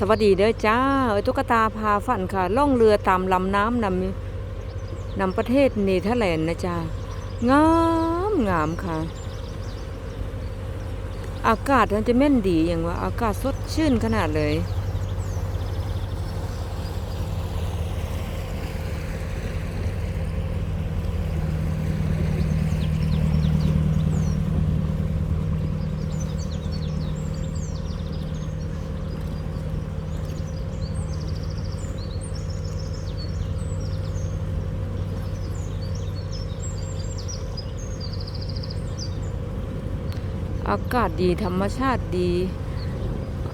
สวัสดีเด้อจ้าไอ้ตุ๊กตาพาฝันค่ะ ล่องเรือตามลำน้ำนำนำประเทศเนเธอร์แลนด์นะจ้างามงามค่ะ อากาศมันจะแม่นดีอย่างว่าอากาศสดชื่นขนาดเลย อากาศดีธรรมชาติดี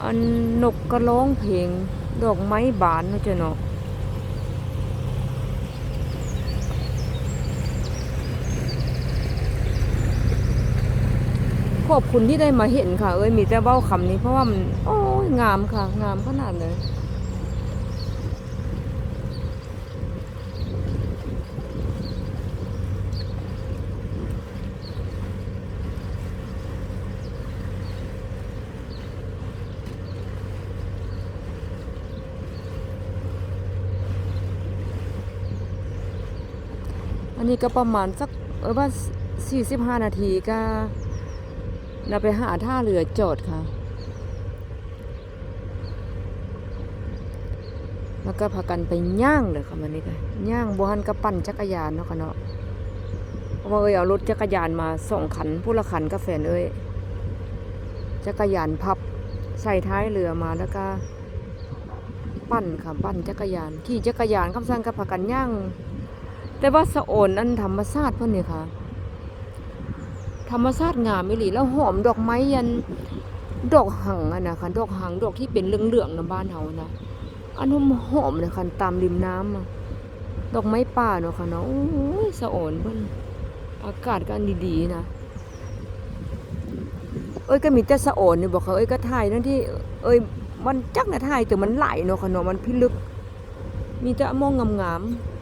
อันนกกระร้องเพลงดอกไม้บานนะจ้ะเนาะขอบคุณที่ได้มาเห็นค่ะ เอ้ยมีแต่เบ้าคำนี้เพราะว่ามัน โอ้ยงามค่ะ งามขนาดเลย นนี้ก็ประมาณสักเออว่าสี่สิบห้านาทีก็เราไปหาท่าเรือจอดค่ะ แล้วก็พากันไปย่างเลยค่ะมันนี่ก็ย่างบหันก็ปั่นจักรยานเนาะค่ะเนาะเพราะว่าเอ้ยเอารถจักรยานมาสองคันผู้ละคันก็แฟนเอ้ยจักรยานพับใส่ท้ายเรือมาแล้วก็ ปั่นค่ะปั่นจักรยานขี่จักรยานคำสั่งกับพากันย่าง แต่ว่าสะโอนอันธรรมชาติเพิ่อนนี่ค่ะ ธรรมชาติงามอีหลีแล้วหอมดอกไม้ยันดอกหังอะนะคะดอกหังดอกที่เป็นเหลืองๆนะบ้านเฮานะอันหอมหอมเลยค่ะตามริมน้ำดอกไม้ป่าเนาะค่ะเนาะโอ้ยสะโอนเพิ่อนอากาศก็อันดีๆนะเอ้ยก็มีแต่สะโอนนี่บอกเขาเอ้ยก็ถ่ายนั่นที่ เอ้ยมันจักนะถ่ายแต่มันไหลเนาะค่ะเนาะมันพิลึก มีแต่มองงามๆอืม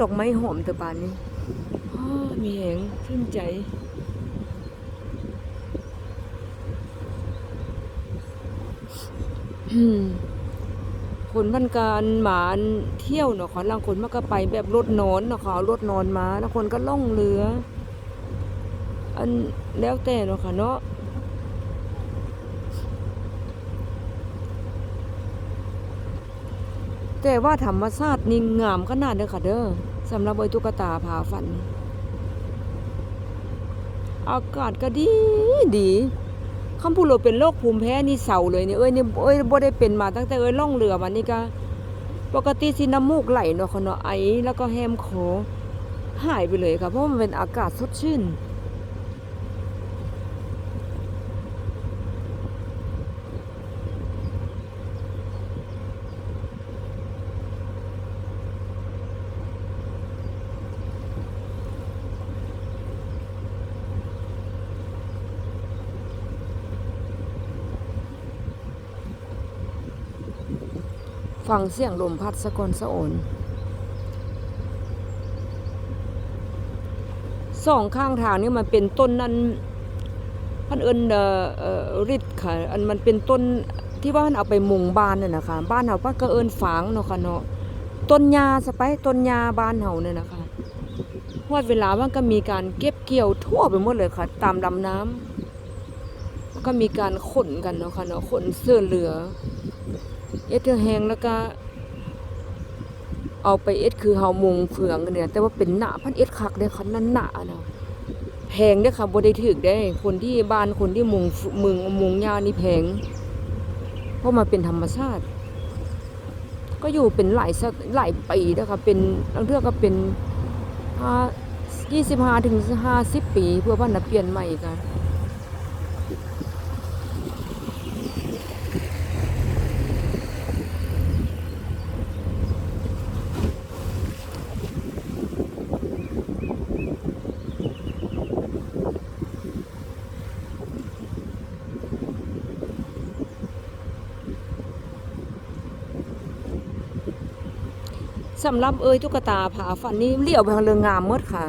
ดอกไม้หอมแต่บานนี้มีแหงชื่นใจ คนมันการหมานเที่ยวเนาะค่ะบางคนมันก็ไปแบบรถนอนเนาะค่ะเอรถนอนมาแล้วคนก็ล่องเรือ อันแล้วแต่เนาะค่ะเนาะ แต่ว่าธรรมชาตินี่งงามขนาดเด้อค่ะเด้อสำหรับใบตุ๊กตาผาฝัน อากาศก็ดีดีคำพูดเราเป็นโรคภูมิแพ้นี่เศร้าเลยเนี่ยเอ้ยนี่เอ้ยบ่ได้เป็นมาตั้งแต่เอ้ยล่องเรือมานี่ก็ปกติสิน้ำมูกไหลเนาะค่ะเนาะไอแล้วก็แฮมคอหายไปเลยค่ะเพราะมันเป็นอากาศสดชื่น ฟังเสียงลมพัดสะกอนสะโอนสองข้างทางนี่มันเป็นต้นนั้นพันเอิญเออริดค่ะ อันมันเป็นต้นที่ว่ามันเอาไปมุงบ้านน่ะนะคะ บ้านเฮาป้าก็เอิญฝางเนาะค่ะเนาะ ต้นยาสไปต้นยาบ้านเฮาเนี่ยนะคะฮอดเวลามันก็มีการเก็บเกี่ยวทั่วไปหมดเลยค่ะ ตามลำน้ำก็มีการขนกันเนาะค่ะเนาะขนเสื้อเรือ เอ็ดเธอแหงแล้วก็เอาไปเอ็ดคือเฮามงเฟืองกันเนี่ยแต่ว่าเป็นหนาพันเอ็ดคักเด้ค่ะนั่นหนานะแพงเด้ค่ะบ่ได้ถึกได้ คนที่บ้านคนที่มุงมึงมุงยานี่แพงเพราะมันเป็นธรรมชาติ ก็อยู่เป็นหลายสักหลายปีเด้ค่ะเป็นบางเทื่องก็เป็นห้ายี่สิบห้าถึงห้าสิบปี เพื่อว่านะเปลี่ยนใหม่กัน สำหรับเอ้ยตุ๊กตาผาฝันนี่เลี้ยวไปทางเรืองงามมดค่ะ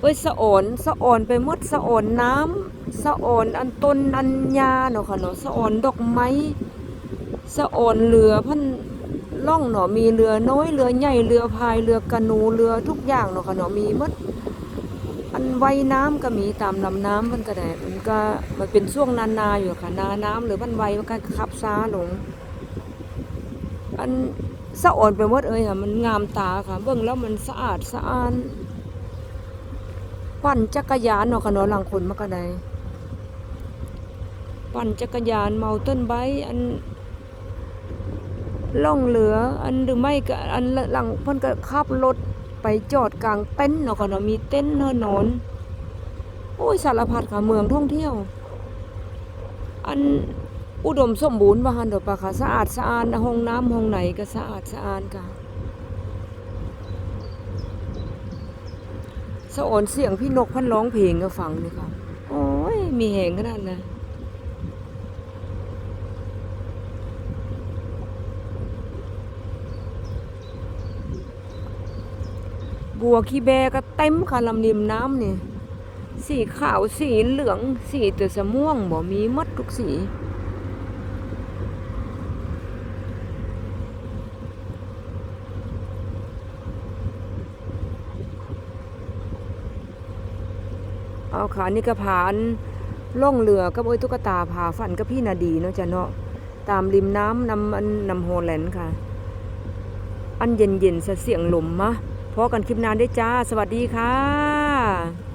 เอ้ยสะโอนสะโอนไปมดสะโอนน้ำสะออนอันต้นอันยาเนาะค่ะเนาะสะออนดอกไม้สะออนเรือพันล่องเนาะมีเรือน้อยเรือใหญ่เรือพายเรือกระนูเรือทุกอย่างเนาะค่ะเนาะมีมดอันไว้น้ำก็มีตามลำน้ำมันก็ได้มันก็มันเป็นช่วงนานาอยู่ค่ะนาน้ำหรือมันไวมันก็ขับช้าลงอัน สะอ่อนไปหมดเอ้ยค่ะมันงามตาค่ะ เบิ่งแล้วมันสะอาดสะอ้านปั่นจักรยานเนาะค่ะเนาะหลังคนมาก็ไดปั่นจักรยานเมาต้นใบอันล่องเรือ อันหรือไม่ก็อันหลังเพิ่นก็ขับรถไปจอดกลางเต็นท์เนาะค่ะเนาะมีเต็นท์เนอนนอนโอ้ยสารพัดค่ะเมืองท่องเที่ยว อัน อุดมสมบูรณ์บ่ฮันดอกปะค่ะสะอาดสะอาดห้องน้ำห้องไหนก็สะอาดสะอาดค่ะสะอ่อนเสียงพี่นกพันร้องเพลงก็ฟังนี่ค่ะโอ้ยมีแหงขนาดนะบัวขี้แบก็เต็มค่ะลำริมน้ำนี่สีขาวสีเหลืองสีตัวสะม่วงบ่มีหมดทุกสี เอาค่ะนี่ก็ผานล่องเรือกับโอ้ยตุ๊กตาผาฝันกับพี่นาดีเนาะจ้ะเนาะตามริมน้ำนำอันนำโฮแลนด์ค่ะ อันเย็นเย็นเสียงลมมะพอกันคลิปนานได้จ้า สวัสดีค่ะ